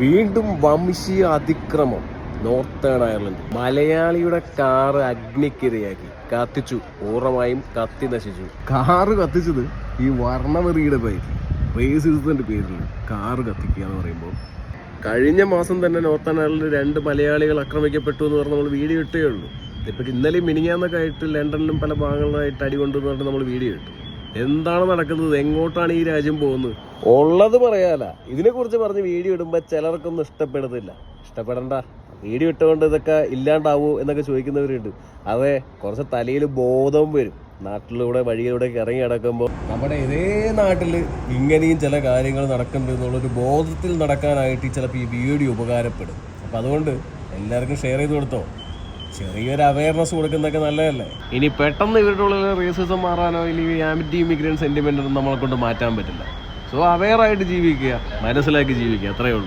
വീണ്ടും വംശീയ അതിക്രമം. Northern Ireland. മലയാളിയുടെ കാറ് അഗ്നിക്കിരയാക്കി. കത്തിച്ചു. പൂർണമായും കത്തി നശിച്ചു. കാറ് കത്തിച്ചത് ഈ വർണവെറിയുടെ പേരിൽ. റേസിസത്തിന്റെ പേരിൽ കാറ് കത്തിക്കുക എന്ന് പറയുമ്പോൾ. കഴിഞ്ഞ മാസം തന്നെ നോർത്തേൺ അയർലൻഡ് രണ്ട് മലയാളികൾ ആക്രമിക്കപ്പെട്ടു എന്ന് പറഞ്ഞ് നമ്മൾ വീഡിയോ ഇട്ടേ ഉള്ളൂ. ഇപ്പം ഇന്നലെ മിനിങ്ങാന്നൊക്കെ ആയിട്ട് ലണ്ടനിലും പല ഭാഗങ്ങളിലായിട്ട് അടി കൊണ്ടു എന്ന് നമ്മൾ വീഡിയോ ഇട്ടു. എന്താണ് നടക്കുന്നത്? എങ്ങോട്ടാണ് ഈ രാജ്യം പോകുന്നത്? ഉള്ളത് പറയാല. ഇതിനെക്കുറിച്ച് പറഞ്ഞ് വീഡിയോ ഇടുമ്പോൾ ചിലർക്കൊന്നും ഇഷ്ടപ്പെടുന്നില്ല. ഇഷ്ടപ്പെടണ്ട. വീഡിയോ ഇട്ടുകൊണ്ട് ഇതൊക്കെ ഇല്ലാണ്ടാവോ എന്നൊക്കെ ചോദിക്കുന്നവരുണ്ട്. അതെ കുറച്ച് തലയിൽ ബോധം വരും. നാട്ടിലൂടെ വഴിയിലൂടെ ഇറങ്ങി നടക്കുമ്പോൾ നമ്മുടെ ഇതേ നാട്ടിൽ ഇങ്ങനെയും ചില കാര്യങ്ങൾ നടക്കുന്നുണ്ട് എന്നുള്ളൊരു ബോധത്തിൽ നടക്കാനായിട്ട് ചിലപ്പോൾ ഈ വീഡിയോ ഉപകാരപ്പെടും. അപ്പം അതുകൊണ്ട് എല്ലാവർക്കും ഷെയർ ചെയ്ത് കൊടുത്തോ. ചെറിയൊരു അവയർനെസ് കൊടുക്കുന്നതൊക്കെ നല്ലതല്ലേ? ഇനി പെട്ടെന്ന് ഇവരുടെ ഉള്ളിൽ റേസിസം മാറാനോ ഇല്ലെങ്കിൽ ആന്റി ഇമിഗ്രന്റ് സെന്റിമെന്റ് നമ്മളെ കൊണ്ട് മാറ്റാൻ പറ്റില്ല. സോ അവയർ ആയിട്ട് ജീവിക്കുക മനസ്സിലാക്കി ജീവിക്കുക അത്രയേ ഉള്ളൂ.